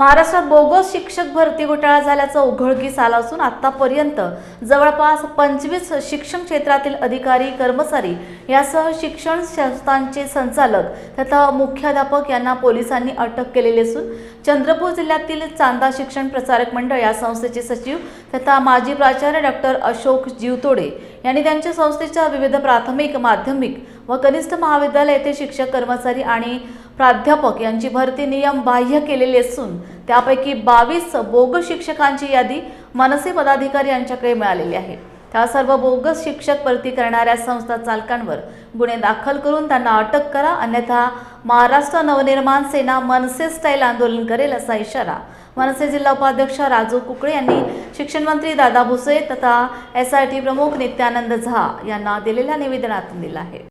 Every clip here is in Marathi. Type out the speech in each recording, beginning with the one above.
महाराष्ट्रात बोगस शिक्षक भरती घोटाळा झाल्याचं उघडकीस आलं असून आतापर्यंत जवळपास पंचवीस शिक्षण क्षेत्रातील अधिकारी कर्मचारी यासह शिक्षण संस्थांचे संचालक तथा मुख्याध्यापक यांना पोलिसांनी अटक केलेली असून चंद्रपूर जिल्ह्यातील चांदा शिक्षण प्रसारक मंडळ या संस्थेचे सचिव तथा माजी प्राचार्य डॉक्टर अशोक जीवतोडे यांनी त्यांच्या संस्थेच्या विविध प्राथमिक माध्यमिक व कनिष्ठ महाविद्यालय येथे शिक्षक कर्मचारी आणि प्राध्यापक यांची भरती नियम बाह्य केलेली असून त्यापैकी बावीस बोगस शिक्षकांची यादी मनसे पदाधिकारी यांच्याकडे मिळालेली आहे. त्या सर्व बोगस शिक्षक भरती करणाऱ्या संस्था चालकांवर गुन्हे दाखल करून त्यांना अटक करा अन्यथा महाराष्ट्र नवनिर्माण सेना मनसे स्टाईल आंदोलन करेल असा इशारा मनसे जिल्हा उपाध्यक्ष राजू कुकडे यांनी शिक्षण मंत्री दादा भुसे तथा एस आय टी प्रमुख नित्यानंद झा यांना दिलेल्या निवेदनातून दिला आहे.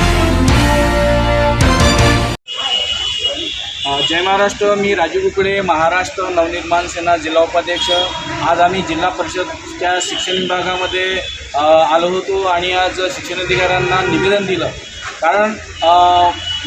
जय महाराष्ट्र मी राजू कुकडे महाराष्ट्र नवनिर्माण सेना जिल्हा उपाध्यक्ष. आज आम्ही जिल्हा परिषदच्या शिक्षण विभागामध्ये आलो होतो आणि आज शिक्षण अधिकाऱ्यांना निवेदन दिलं. कारण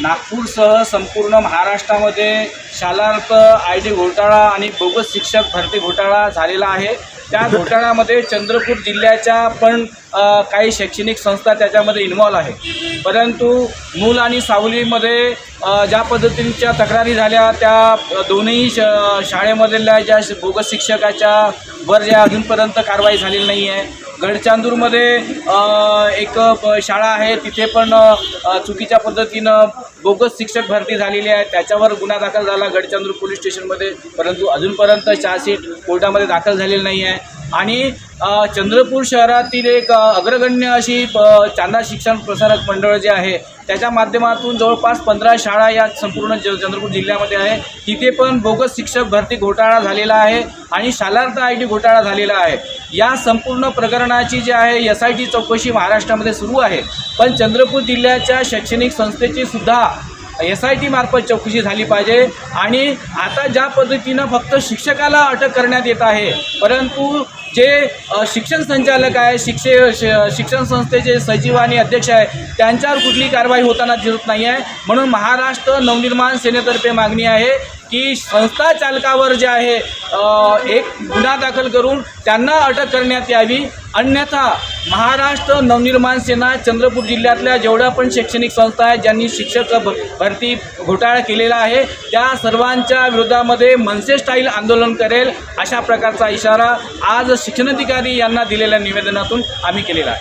नागपूरसह संपूर्ण महाराष्ट्रामध्ये शालार्थ आय टी घोटाळा आणि बोगस शिक्षक भरती घोटाळा झालेला आहे. त्या घोटाळ्यामध्ये चंद्रपूर जिल्ह्याच्या पण काही शैक्षणिक संस्था त्याच्यामध्ये इन्व्हॉल्व आहे. परंतु मूल आणि सावलीमध्ये ज्या पद्धतीच्या तक्रारी झाल्या त्या दोन्ही श शाळेमधल्या ज्या बोगस शिक्षकाच्या वर ज्या अजूनपर्यंत कारवाई झालेली नाही आहे. गडचांदूरमध्ये एक प- शाळा आहे तिथे पण चुकीच्या पद्धतीनं बोगस शिक्षक भरती झालेली आहे. त्याच्यावर गुन्हा दाखल झाला गडचांदूर पोलीस स्टेशनमध्ये परंतु अजूनपर्यंत चार्जशीट कोर्टामध्ये दाखल झालेली नाही आहे. आणि चंद्रपूर शहरातील एक अग्रगण्य अशी प- चांदा शिक्षण प्रसारक मंडळ जे आहे त्याच्या माध्यमातून जवळपास पंधरा शाळा या संपूर्ण ज चंद्रपूर जिल्ह्यामध्ये आहे. तिथे पण बोगस शिक्षक भरती घोटाळा झालेला आहे आणि शालार्थ आय टी घोटाळा झालेला आहे. या संपूर्ण प्रकरणाची जी आहे एस आय टी चौकशी महाराष्ट्रामध्ये सुरू आहे. पण चंद्रपूर जिल्ह्याच्या शैक्षणिक संस्थेची सुद्धा एस आय टी मार्फत चौकशी झाली पाहिजे. आणि आता ज्या पद्धतीनं फक्त शिक्षकाला अटक करण्यात येत आहे परंतु जे शिक्षण संचालक आहे शिक्षे श- शिक्षण संस्थेचे सचिव आणि अध्यक्ष आहे त्यांच्यावर कुठली कारवाई होताना दिसत नाही आहे म्हणून महाराष्ट्र नवनिर्माण सेनेतर्फे मागणी आहे की संस्था चालकावर जे आहे एक गुन्हा दाखल करून त्यांना अटक करण्यात यावी. अन्यथा महाराष्ट्र नवनिर्माण सेना चंद्रपूर जिल्ह्यातल्या जेवढ्या पण शैक्षणिक संस्था आहेत ज्यांनी शिक्षक भरती घोटाळा केलेला आहे त्या सर्वांच्या विरोधामध्ये मनसे स्टाईल आंदोलन करेल अशा प्रकारचा इशारा आज शिक्षणाधिकारी यांना दिलेल्या निवेदनातून आम्ही केलेला आहे.